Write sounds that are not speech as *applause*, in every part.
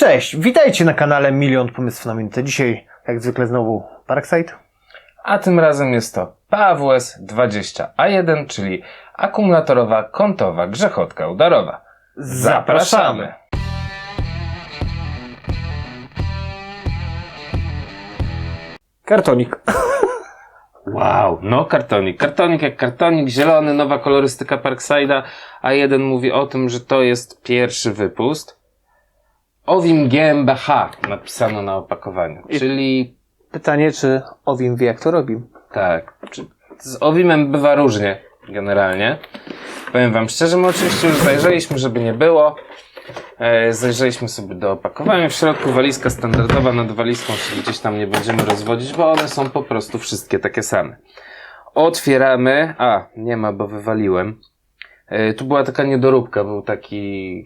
Cześć, witajcie na kanale Milion Pomysłów na Minutę. Dzisiaj, jak zwykle, znowu Parkside. A tym razem jest to PAWS 20A1, czyli akumulatorowa kątowa grzechotka udarowa. Zapraszamy! Kartonik. *laughs* Wow, no kartonik. Kartonik jak kartonik, zielony, nowa kolorystyka Parkside'a, a jeden mówi o tym, że to jest pierwszy wypust. Owim GmbH napisano na opakowaniu, I- czyli Pytanie, czy Owim wie, jak to robi? Tak. Czy z Owimem bywa różnie, generalnie. Powiem wam szczerze, my oczywiście już zajrzeliśmy, żeby nie było. E, zajrzeliśmy sobie do opakowania. W środku walizka standardowa, nad walizką się gdzieś tam nie będziemy rozwodzić, bo one są po prostu wszystkie takie same. Otwieramy. A, nie ma, bo wywaliłem. E, tu była taka niedoróbka, był taki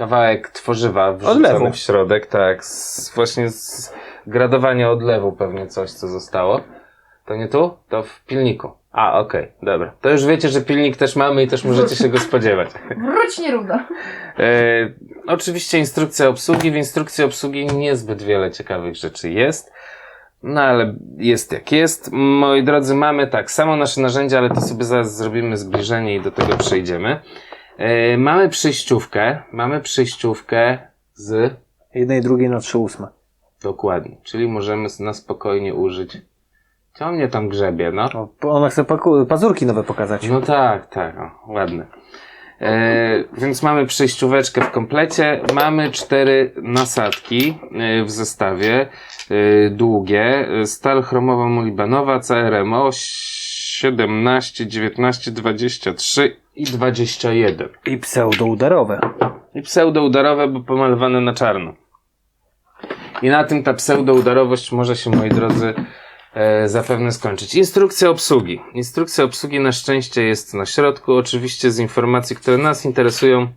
kawałek tworzywa wrzucony w środek, tak, z, właśnie z gradowania odlewu pewnie coś, co zostało. To nie tu? To w pilniku. A, okej, dobra. To już wiecie, że pilnik też mamy i też możecie się go *laughs* spodziewać. Wróć nierówna. E, oczywiście instrukcja obsługi. W instrukcji obsługi niezbyt wiele ciekawych rzeczy jest. No ale jest jak jest. Moi drodzy, mamy tak samo nasze narzędzia, ale to sobie zaraz zrobimy zbliżenie i do tego przejdziemy. E, mamy przejściówkę. Mamy przejściówkę z... Jednej, drugiej na trzy ósme. Dokładnie. Czyli możemy na spokojnie użyć... Co mnie tam grzebie, no? O, ona chce pazurki nowe pokazać. No tak, tak, o, ładne. E, więc mamy przejścióweczkę w komplecie. Mamy cztery nasadki e, w zestawie. E, długie. Stal chromowa molibanowa CRMO 17, 19, 23 i 21. I pseudoudarowe. I pseudoudarowe, bo pomalowane na czarno. I na tym ta pseudoudarowość może się, moi drodzy, e, zapewne skończyć. Instrukcja obsługi. Instrukcja obsługi na szczęście jest na środku. Oczywiście z informacji, które nas interesują.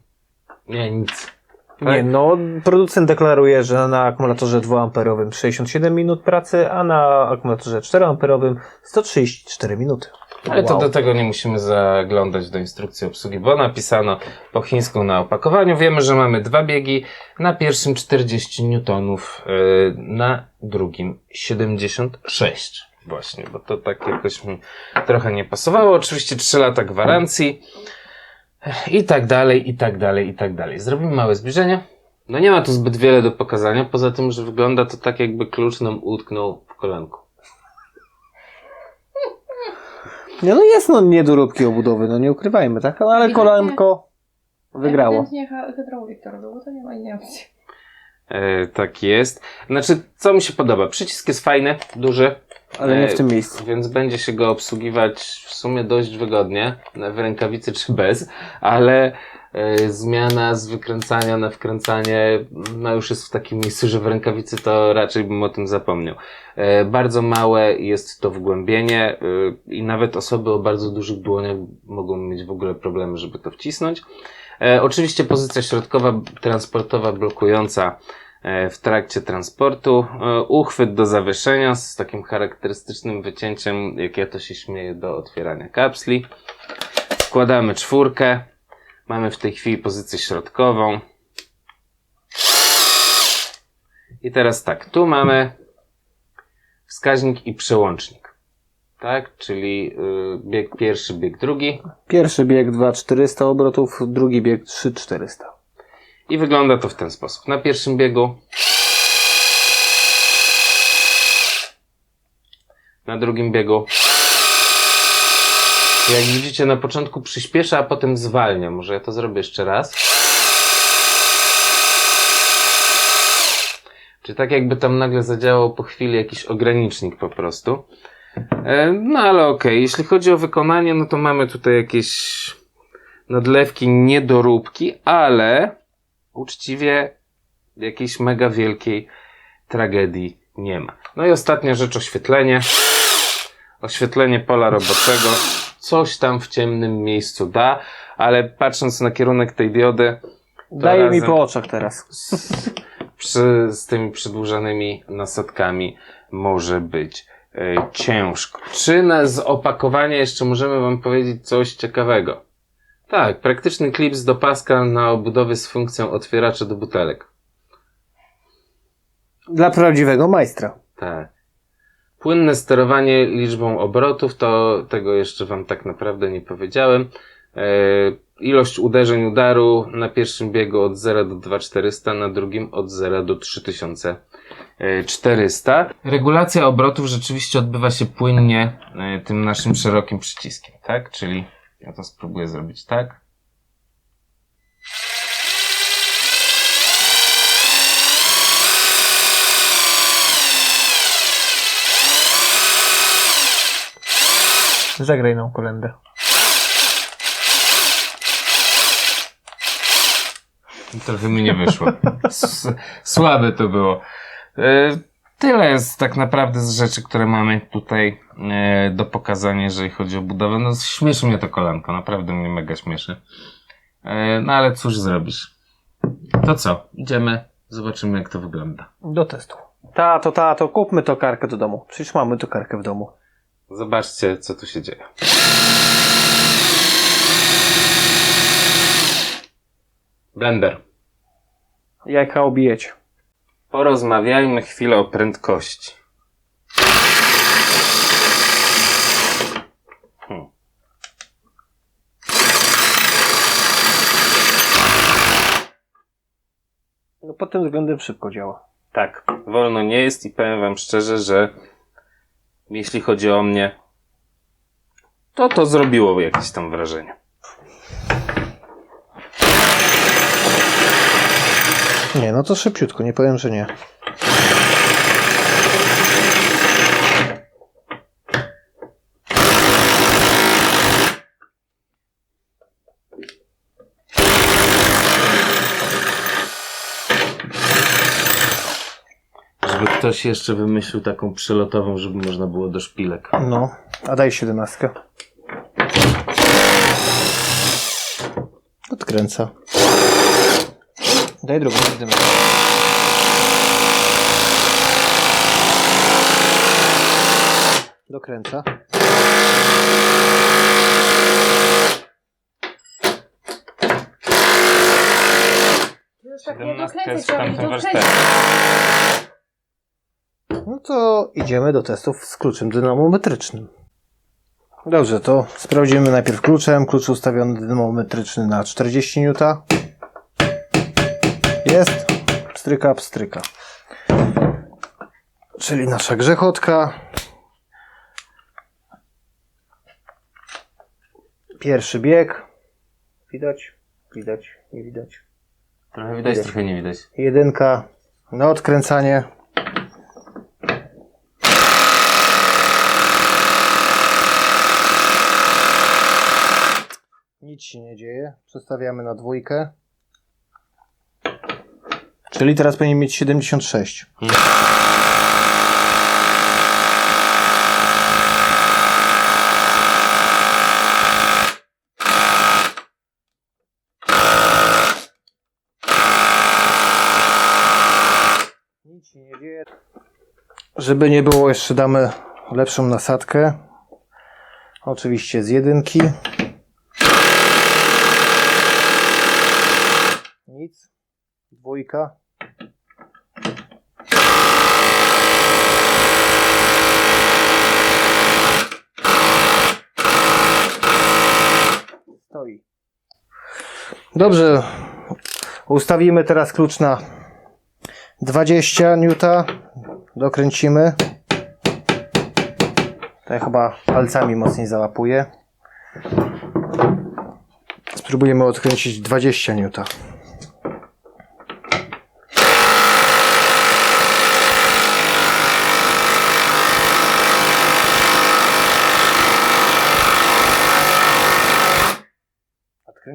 Nie, nic. Nie, no, producent deklaruje, że na akumulatorze 2-amperowym 67 minut pracy, a na akumulatorze 4-amperowym 134 minuty. Ale to Wow. do tego nie musimy zaglądać do instrukcji obsługi, bo napisano po chińsku na opakowaniu. Wiemy, że mamy dwa biegi. Na pierwszym 40 newtonów, yy, na drugim 76. Właśnie, bo to tak jakoś mi trochę nie pasowało. Oczywiście 3 lata gwarancji. I tak dalej, i tak dalej, i tak dalej. Zrobimy małe zbliżenie. No nie ma tu zbyt wiele do pokazania, poza tym, że wygląda to tak, jakby klucz nam utknął w kolanku. Nie, no jest no niedoróbki obudowy, no nie ukrywajmy, tak? No, ale kolanko wygrało. Hy- hydraulik to robił, bo to nie ma innej opcji. E, tak jest. Znaczy, co mi się podoba? Przycisk jest fajny, duży, Ale nie w E, tym miejscu. więc będzie się go obsługiwać w sumie dość wygodnie, w rękawicy czy bez, ale zmiana z wykręcania na wkręcanie no już jest w takim miejscu, że w rękawicy to raczej bym o tym zapomniał. E, bardzo małe jest to wgłębienie e, i nawet osoby o bardzo dużych dłoniach mogą mieć w ogóle problemy, żeby to wcisnąć. E, oczywiście pozycja środkowa transportowa blokująca e, w trakcie transportu. E, Uchwyt do zawieszenia z takim charakterystycznym wycięciem, jak ja to się śmieję, do otwierania kapsli. Wkładamy czwórkę. Mamy w tej chwili pozycję środkową. I teraz tak, tu mamy wskaźnik i przełącznik. Tak, czyli y, bieg pierwszy, bieg drugi. Pierwszy bieg 2400 obrotów, drugi bieg 3400. I wygląda to w ten sposób. Na pierwszym biegu. Na drugim biegu. Jak widzicie, na początku przyspiesza, a potem zwalnia. Może ja to zrobię jeszcze raz. Czy tak jakby tam nagle zadziałał po chwili jakiś ogranicznik po prostu. E, No ale okej, jeśli chodzi o wykonanie, no to mamy tutaj jakieś nadlewki, niedoróbki, ale uczciwie jakiejś mega wielkiej tragedii nie ma. No i ostatnia rzecz, oświetlenie. Oświetlenie pola roboczego. Coś tam w ciemnym miejscu da, ale patrząc na kierunek tej diody, Daje mi po oczach teraz. z, przy, z tymi przedłużanymi nasadkami może być e, ciężko. Czy na, z opakowania jeszcze możemy Wam powiedzieć coś ciekawego? Tak, praktyczny klips do paska na obudowie z funkcją otwieraczy do butelek. Dla prawdziwego majstra. Tak. Płynne sterowanie liczbą obrotów, to tego jeszcze Wam tak naprawdę nie powiedziałem. E, ilość uderzeń udaru na pierwszym biegu od 0 do 2400, na drugim od 0 do 3400. Regulacja obrotów rzeczywiście odbywa się płynnie e, tym naszym szerokim przyciskiem, tak? Czyli ja to spróbuję zrobić tak. Zagraj nam kolendę. Trochę mi nie wyszło. S- Słabe to było. E, Tyle jest tak naprawdę z rzeczy, które mamy tutaj e, do pokazania, jeżeli chodzi o budowę. No śmieszy mnie to kolanko, naprawdę mnie mega śmieszy. E, No ale cóż zrobisz. To co? Idziemy, zobaczymy jak to wygląda. Do testu. Tato, tato, kupmy tokarkę do domu. Przecież mamy tokarkę w domu. Zobaczcie, co tu się dzieje. Blender. Jajka obijeć. Porozmawiajmy chwilę o prędkości. Hmm. No pod tym względem szybko działa. Tak, wolno nie jest i powiem wam szczerze, że jeśli chodzi o mnie, to to zrobiło jakieś tam wrażenie. Nie, no to szybciutko, nie powiem, że nie. Żeby ktoś jeszcze wymyślił taką przelotową, żeby można było do szpilek. No, a daj siedemnastkę. Odkręca. Daj drugą siedemnastkę. Dokręca. Tak nie Siedemnastka w trzeba tamtym dokręcić. No to idziemy do testów z kluczem dynamometrycznym. Dobrze, to sprawdzimy najpierw kluczem. Klucz ustawiony dynamometryczny na 40 N. Jest. Pstryka, pstryka. Czyli nasza grzechotka. Pierwszy bieg. Widać? Widać, nie widać. Trochę widać, trochę nie widać. Jedynka na odkręcanie. Nic się nie dzieje. Przestawiamy na dwójkę. Czyli teraz powinien mieć 76. Nic się nie dzieje. Żeby nie było, jeszcze damy lepszą nasadkę. Oczywiście z jedynki. Nic. Dwójka. Stoi. Dobrze. Ustawimy teraz klucz na 20 newta. Dokręcimy. Tutaj chyba palcami mocniej załapuje. Spróbujemy odkręcić 20 newta.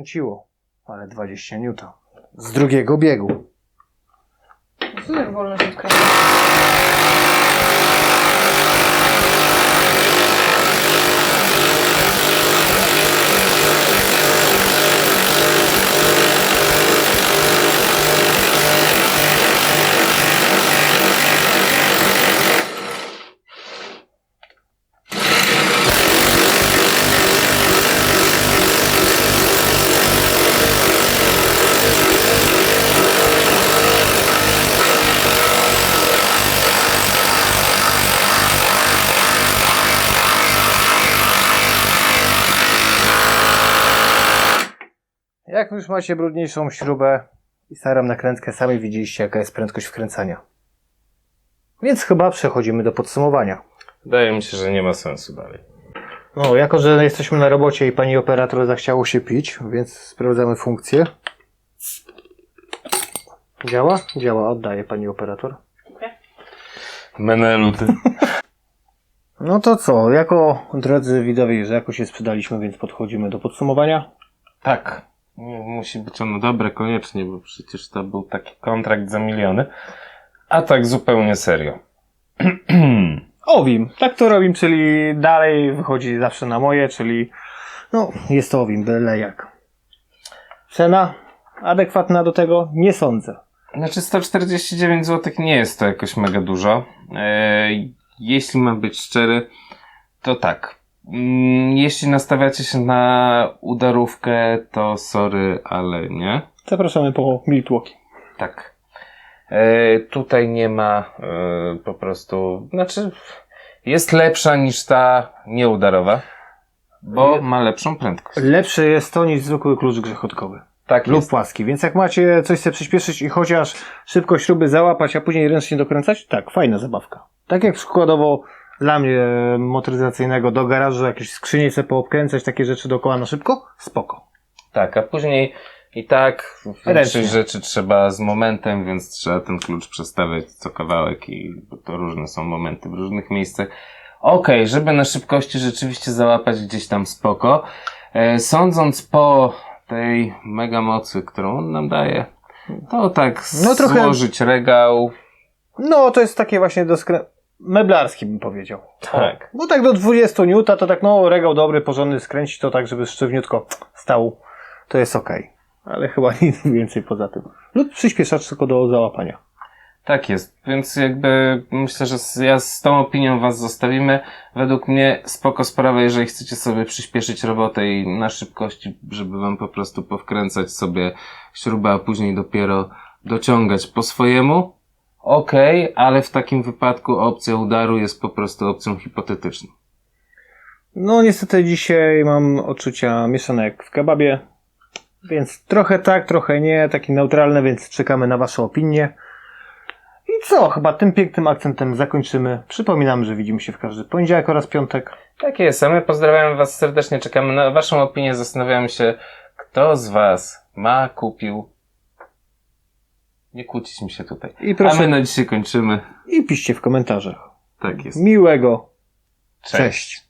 Odkręciło, ale 20 newta. Z drugiego biegu. Jak już macie brudniejszą śrubę i starą nakrętkę, sami widzieliście jaka jest prędkość wkręcania. Więc chyba przechodzimy do podsumowania. Wydaje mi się, że nie ma sensu dalej. No, jako że jesteśmy na robocie i pani operator zachciało się pić, więc sprawdzamy funkcję. Działa? Działa, oddaje pani operator. Menelu ty. *laughs* No to co, jako drodzy widowie, że jakoś się sprzedaliśmy, więc podchodzimy do podsumowania. Tak. Nie, Musi być ono dobre koniecznie, bo przecież to był taki kontrakt za miliony. A tak zupełnie serio. *clears throat* Owim, tak to robim, czyli dalej wychodzi zawsze na moje, czyli no jest to Owim, byle jak. Cena adekwatna do tego? Nie sądzę. Znaczy 149 zł nie jest to jakoś mega dużo. E, jeśli mam być szczery, to tak. Mm, Jeśli nastawiacie się na udarówkę, to sorry, ale nie. Zapraszamy po Miltwalki. Tak. E, tutaj nie ma e, po prostu, znaczy jest lepsza niż ta nieudarowa, bo ma lepszą prędkość. Lepsze jest to niż zwykły klucz grzechotkowy. Tak lub jest. płaski. Więc jak macie coś chce przyspieszyć i chociaż szybko śruby załapać, a później ręcznie dokręcać, tak, fajna zabawka. Tak jak przykładowo dla mnie e, motoryzacyjnego do garażu jakieś skrzynie sobie poobkręcać, takie rzeczy dookoła na szybko, spoko. Tak, a później i tak Ręcznie. większość rzeczy trzeba z momentem, więc trzeba ten klucz przestawiać co kawałek i to różne są momenty w różnych miejscach. Okej, żeby na szybkości rzeczywiście załapać gdzieś tam spoko. E, sądząc po tej mega mocy, którą on nam daje, to tak No trochę- złożyć regał. No, to jest takie właśnie do skrę... meblarski bym powiedział. Tak. Bo tak do 20 Newta to tak, no, regał dobry, porządny, skręcić to tak, żeby sztywniutko stał, to jest okej. Ale chyba *laughs* nic więcej poza tym. Lub przyspieszacz tylko do załapania. Tak jest, więc jakby myślę, że z- ja z tą opinią was zostawimy. Według mnie spoko sprawa, jeżeli chcecie sobie przyspieszyć robotę i na szybkości, żeby wam po prostu powkręcać sobie śrubę, a później dopiero dociągać po swojemu. Okej, ale w takim wypadku opcja udaru jest po prostu opcją hipotetyczną. No niestety dzisiaj mam odczucia mieszane jak w kebabie, więc trochę tak, trochę nie, takie neutralne, więc czekamy na Wasze opinie. I co, chyba tym pięknym akcentem zakończymy. Przypominam, że widzimy się w każdy poniedziałek oraz piątek. Tak jest, a my pozdrawiamy was serdecznie, czekamy na waszą opinię, zastanawiamy się, kto z was ma, kupił. Nie kłócić mi się tutaj. I A proszę, my na dzisiaj kończymy. i piszcie w komentarzach. Tak jest. Miłego. Cześć. Cześć.